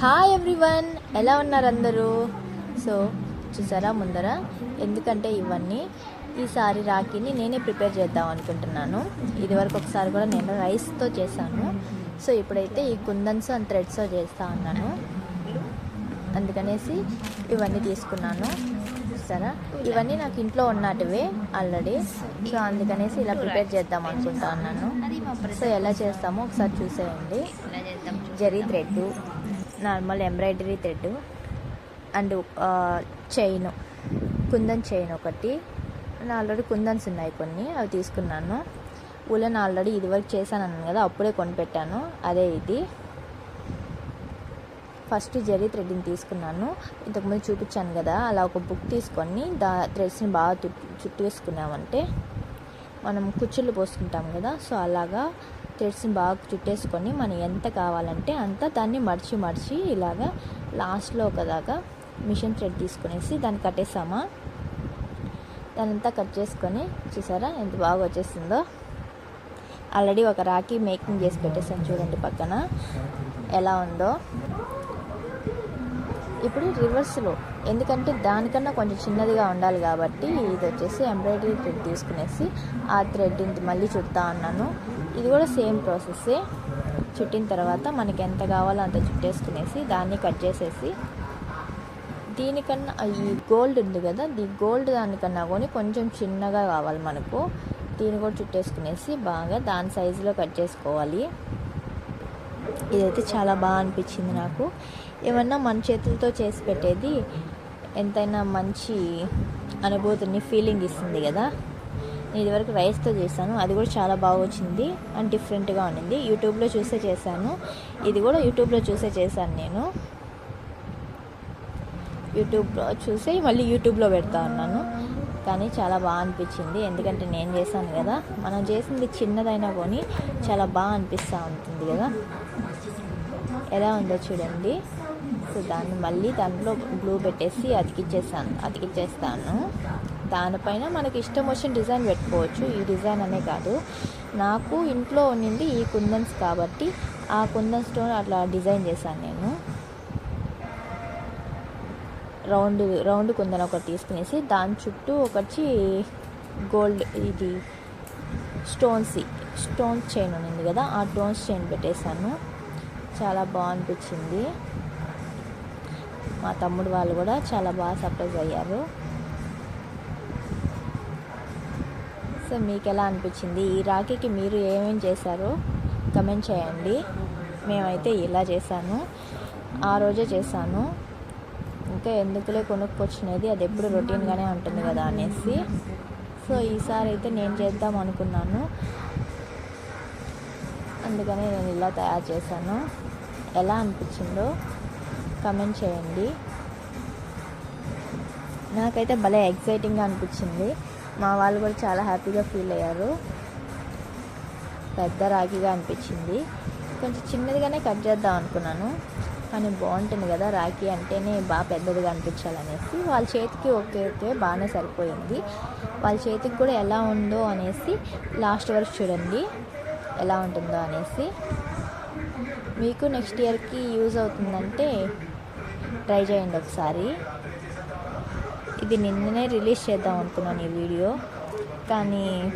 Hi everyone ఎలా ఉన్నారు అందరూ? సో చూసారా ముందర? ఎందుకంటే ఇవన్నీ ఈసారి రాఖీని నేనే ప్రిపేర్ చేద్దాం అనుకుంటున్నాను. ఇదివరకు ఒకసారి కూడా నేను రైస్తో చేశాను. సో ఇప్పుడైతే ఈ కుందన్స్ అండ్ థ్రెడ్స్తో చేస్తా ఉన్నాను. అందుకనేసి ఇవన్నీ తీసుకున్నాను. చూసారా? ఇవన్నీ నాకు ఇంట్లో ఉన్నటివే ఆల్రెడీ సో అందుకనేసి ఇలా ప్రిపేర్ చేద్దాం అనుకుంటా ఉన్నాను. సో ఎలా చేస్తామో ఒకసారి చూసేయండి. Zari thread normal embroidery thread and chain. Kundan chain ఒకటి. ఆల్రెడీ కుందన్స్ ఉన్నాయి కొన్ని అవి తీసుకున్నాను. ఉలన్ ఆల్రెడీ ఇదివరకు చేశాను అన్నాను కదా అప్పుడే కొనిపెట్టాను. అదే ఇది. ఫస్ట్ జరీ థ్రెడ్ని తీసుకున్నాను. ఇంతకుముందు చూపించాను కదా అలా ఒక బుక్ తీసుకొని దా థ్రెడ్స్ని బాగా చుట్టు చుట్టేసుకున్నామంటే మనం కుచ్చుళ్ళు పోసుకుంటాం కదా సో అలాగా థ్రెడ్స్ని బాగా చుట్టేసుకొని మనం ఎంత కావాలంటే అంత దాన్ని మడిచి మడిచి ఇలాగా లాస్ట్లో ఒకదాకా మిషన్ థ్రెడ్ తీసుకునేసి దాన్ని కట్టేసామా? దానంతా కట్ చేసుకొని చూసారా ఎంత బాగా వచ్చేసిందో? ఆల్రెడీ ఒక రాఖీ మేకింగ్ చేసి పెట్టేసాను చూడండి పక్కన. ఎలా ఉందో? ఇప్పుడు రివర్స్లో ఎందుకంటే దానికన్నా కొంచెం చిన్నదిగా ఉండాలి కాబట్టి ఇది వచ్చేసి ఎంబ్రాయిడరీ థ్రెడ్ తీసుకునేసి ఆ థ్రెడ్ మళ్ళీ చుడతా అన్నాను. ఇది కూడా సేమ్ ప్రాసెస్సే. చుట్టిన తర్వాత మనకి ఎంత కావాలో అంత చుట్టేసుకునేసి దాన్ని కట్ చేసేసి దీనికన్నా ఈ గోల్డ్ ఉంది కదా ఈ గోల్డ్ దానికన్నా కొని కొంచెం చిన్నగా కావాలి మనకు. దీన్ని కూడా చుట్టేసుకునేసి బాగా దాని సైజులో కట్ చేసుకోవాలి. ఇదైతే చాలా బాగా అనిపించింది నాకు. ఏమన్నా మన చేతులతో చేసి పెట్టేది ఎంతైనా మంచి అనుభూతిని ఫీలింగ్ ఇస్తుంది కదా. నేను ఇదివరకు రైస్తో చేశాను. అది కూడా చాలా బాగా వచ్చింది అండ్ డిఫరెంట్గా ఉండింది. యూట్యూబ్లో చూసే చేశాను. ఇది కూడా యూట్యూబ్లో చూసే చేశాను నేను. యూట్యూబ్లో చూసి మళ్ళీ యూట్యూబ్లో పెడతా ఉన్నాను. కానీ చాలా బాగా అనిపించింది. ఎందుకంటే నేను చేశాను కదా. మనం చేసింది చిన్నదైనా కొని చాలా బాగా అనిపిస్తూ ఉంటుంది కదా. ఎలా ఉందో చూడండి. సో దాన్ని మళ్ళీ దాంట్లో గ్లూ పెట్టేసి అతికిచ్చేసాను అతికిచ్చేస్తాను. దానిపైన మనకి ఇష్టం వచ్చిన డిజైన్ పెట్టుకోవచ్చు. ఈ డిజైన్ అనే కాదు. నాకు ఇంట్లో ఉన్నింది ఈ కుందన్స్ కాబట్టి ఆ కుందన్స్తో అట్లా డిజైన్ చేశాను నేను. రౌండ్ రౌండ్ కుందన్ ఒకటి తీసుకునేసి దాని చుట్టూ ఒకటి గోల్డ్ ఇది స్టోన్స్ స్టోన్స్ చైన్ ఉంది కదా ఆ స్టోన్స్ చైన్ పెట్టేశాను. చాలా బాగా అనిపించింది. మా తమ్ముడు వాళ్ళు కూడా చాలా బాగా సర్ప్రైజ్ అయ్యారు. సో మీకు ఎలా అనిపించింది? ఈ రాఖీకి మీరు ఏమేమి చేశారో కమెంట్ చేయండి. మేమైతే ఇలా చేశాను. ఆ రోజే చేశాను. ఇంకా ఎందుకులే కొనుక్కొచ్చినది అది ఎప్పుడు రొటీన్గానే ఉంటుంది కదా అనేసి. సో ఈసారి అయితే నేను చేద్దాం అనుకున్నాను. అందుకని నేను ఇలా తయారు చేశాను. ఎలా అనిపించిందో కమెంట్ చేయండి. నాకైతే భలే ఎగ్జైటింగ్గా అనిపించింది. మా వాళ్ళు కూడా చాలా హ్యాపీగా ఫీల్ అయ్యారు. పెద్ద రాఖీగా అనిపించింది. కొంచెం చిన్నదిగానే కట్ చేద్దాం అనుకున్నాను. కానీ బాగుంటుంది కదా రాఖీ అంటేనే బాగా పెద్దదిగా అనిపించాలనేసి వాళ్ళ చేతికి ఓకే ఓకే బాగానే సరిపోయింది. వాళ్ళ చేతికి కూడా ఎలా ఉందో అనేసి లాస్ట్ వరకు చూడండి. ఎలా ఉంటుందో అనేసి. మీకు నెక్స్ట్ ఇయర్కి యూజ్ అవుతుందంటే ట్రై చేయండి ఒకసారి. ఇది నిన్ననే రిలీజ్ చేద్దాం అనుకున్నాను ఈ వీడియో కానీ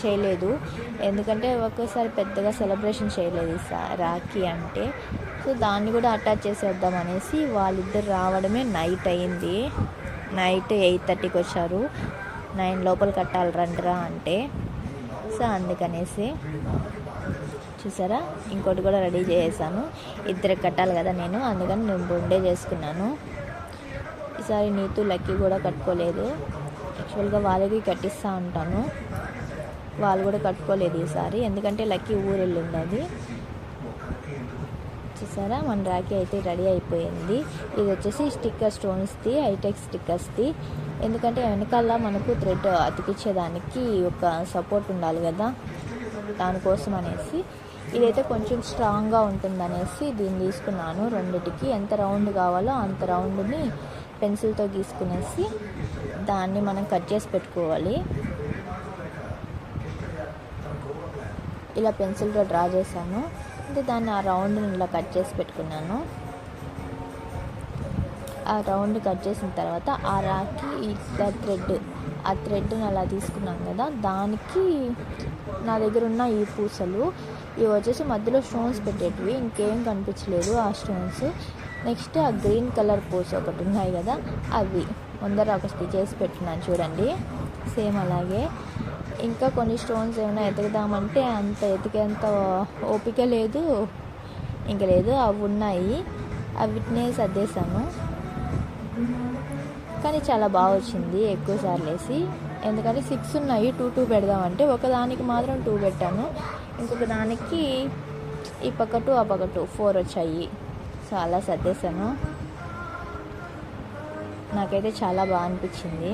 చేయలేదు. ఎందుకంటే ఒక్కోసారి పెద్దగా సెలబ్రేషన్ చేయలేదు రాఖీ అంటే. సో దాన్ని కూడా అటాచ్ చేసేద్దాం అనేసి వాళ్ళిద్దరు రావడమే నైట్ అయింది. నైట్ ఎయిట్ థర్టీకి వచ్చారు. నైన్ లోపల కట్టాలి రండిరా అంటే. సో అందుకనేసి చూసారా? ఇంకోటి కూడా రెడీ చేసేసాను ఇద్దరికి కట్టాలి కదా నేను అందుకని నేను రెండే చేసుకున్నాను. ఈసారి నీతు లక్కీ కూడా కట్టుకోలేదు. యాక్చువల్గా వాళ్ళకి కట్టిస్తూ ఉంటాను. వాళ్ళు కూడా కట్టుకోలేదు ఈసారి ఎందుకంటే లక్కీ ఊరు వెళ్ళింది అది. చూసారా? మన రాఖీ అయితే రెడీ అయిపోయింది. ఇది వచ్చేసి స్టిక్కర్ స్టోన్స్ది హైటెక్ స్టిక్కర్స్ది. ఎందుకంటే వెనకాల మనకు థ్రెడ్ అతికించేదానికి ఒక సపోర్ట్ ఉండాలి కదా. దానికోసం అనేసి. ఇదైతే కొంచెం స్ట్రాంగ్గా ఉంటుందనేసి దీన్ని తీసుకున్నాను. రెండిటికి ఎంత రౌండ్ కావాలో అంత రౌండ్ని పెన్సిల్తో గీసుకునేసి దాన్ని మనం కట్ చేసి పెట్టుకోవాలి. ఇలా పెన్సిల్తో డ్రా చేశాను. అంటే దాన్ని ఆ రౌండ్ని ఇలా కట్ చేసి పెట్టుకున్నాను. ఆ రౌండ్ కట్ చేసిన తర్వాత ఆ రాకి ఇట్లా థ్రెడ్ ఆ థ్రెడ్ని అలా తీసుకున్నాం కదా దానికి నా దగ్గర ఉన్న ఈ పూసలు ఇవి వచ్చేసి మధ్యలో స్టోన్స్ పెట్టేటివి ఇంకేం కనిపించలేదు ఆ స్టోన్స్ నెక్స్ట్ ఆ గ్రీన్ కలర్ పూస ఒకటి ఉన్నాయి కదా అవి ముందర ఒకటి చేసి పెట్టినాను చూడండి. సేమ్ అలాగే. ఇంకా కొన్ని స్టోన్స్ ఏమైనా ఎతుకుదామంటే అంత ఎతికేంత ఓపిక లేదు ఇంక లేదు అవి ఉన్నాయి. అవిటినే సర్దేశాను. కానీ చాలా బాగా వచ్చింది ఎక్కువ సార్లు వేసి. ఎందుకంటే సిక్స్ ఉన్నాయి టూ టూ పెడదామంటే ఒకదానికి మాత్రం టూ పెట్టాను. ఇంకొక దానికి ఈ పక్క టూ ఆ పక్క టూ ఫోర్ వచ్చాయి. సో అలా సర్దేశాను. నాకైతే చాలా బాగా అనిపించింది.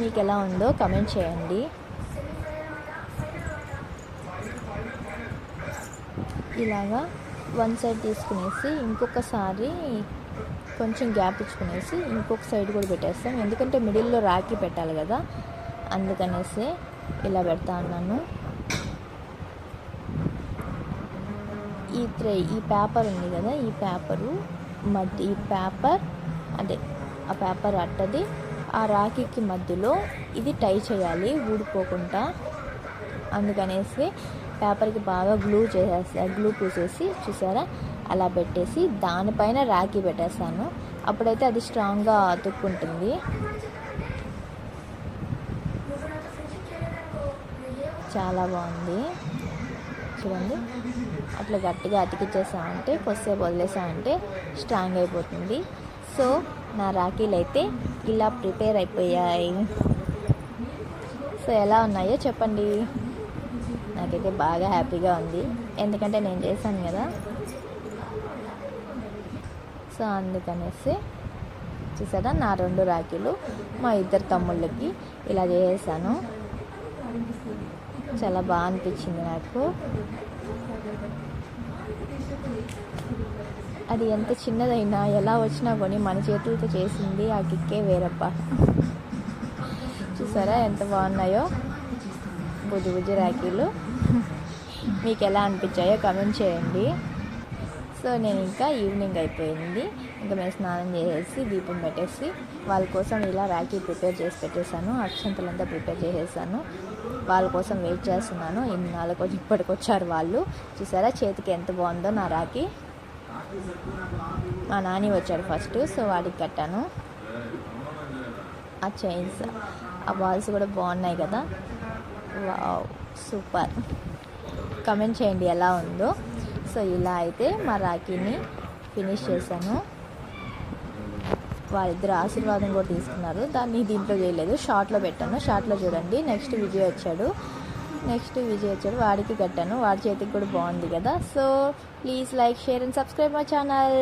మీకు ఎలా ఉందో కమెంట్ చేయండి. ఇలాగా వన్ సైడ్ తీసుకునేసి ఇంకొకసారి కొంచెం గ్యాప్ ఇచ్చుకునేసి ఇంకొక సైడ్ కూడా పెట్టేస్తాం. ఎందుకంటే మిడిల్లో రాఖీ పెట్టాలి కదా. అందుకనేసి ఇలా పెడతా ఉన్నాను. ఈ త్రే ఈ పేపర్ ఉంది కదా ఈ పేపరు మధ్య ఈ పేపర్ అదే ఆ పేపర్ అట్టది. ఆ రాఖీకి మధ్యలో ఇది టై చేయాలి ఊడిపోకుండా. అందుకనేసి పేపర్కి బాగా గ్లూ చేసేస్తా గ్లూ పూసేసి చూసారా? అలా పెట్టేసి దానిపైన రాఖీ పెట్టేస్తాను. అప్పుడైతే అది స్ట్రాంగ్గా అతుక్కుంటుంది చాలా బాగుంది. చూడండి. అట్లా గట్టిగా అతికిచ్చేసామంటే కొద్దిసేపు వదిలేసామంటే స్ట్రాంగ్ అయిపోతుంది. సో నా రాఖీలు అయితే ఇలా ప్రిపేర్ అయిపోయాయి. సో ఎలా ఉన్నాయో చెప్పండి. నాకైతే బాగా హ్యాపీగా ఉంది. ఎందుకంటే నేను చేశాను కదా. సో అందుకనేసి చూసారా? నా రెండు రాఖీలు మా ఇద్దరు తమ్ముళ్ళకి ఇలా చేసాను చాలా బాగా అనిపించింది నాకు. అది ఎంత చిన్నదైనా ఎలా వచ్చినా కొని మన చేతులతో చేసింది ఆ కిక్కే వేరప్ప చూసారా ఎంత బాగున్నాయో? బుజ్జి బుజ్జి రాఖీలు. మీకు ఎలా అనిపించాయో కమెంట్ చేయండి. సో నేను ఇంకా ఈవినింగ్ అయిపోయింది. ఇంకా మేము స్నానం చేసేసి దీపం పెట్టేసి వాళ్ళ కోసం ఇలా రాఖీ ప్రిపేర్ చేసి పెట్టేశాను. అక్షంతలంతా ప్రిపేర్ చేసేసాను. వాళ్ళ కోసం వెయిట్ చేస్తున్నాను. ఇన్నాళ్ళకి వచ్చి ఇప్పటికి వచ్చారు వాళ్ళు. చూసారా చేతికి ఎంత బాగుందో నా రాఖీ. మా నాని వచ్చాడు ఫస్ట్ సో వాడికి కట్టాను. ఆ చైన్స్ ఆ బాల్స్ కూడా బాగున్నాయి కదా. Wow super. కమెంట్ చేయండి ఎలా ఉందో. సో ఇలా అయితే మా రాఖీని ఫినిష్ చేశాను. వాళ్ళిద్దరు ఆశీర్వాదం కూడా తీసుకున్నారు. దాన్ని దీంట్లో చేయలేదు. షార్ట్లో పెట్టాను. షార్ట్లో చూడండి. నెక్స్ట్ విజయ్ వచ్చాడు. నెక్స్ట్ విజయ్ వచ్చాడు. వాడికి కట్టాను. వాడి చేతికి కూడా బాగుంది కదా. So please like share and subscribe my channel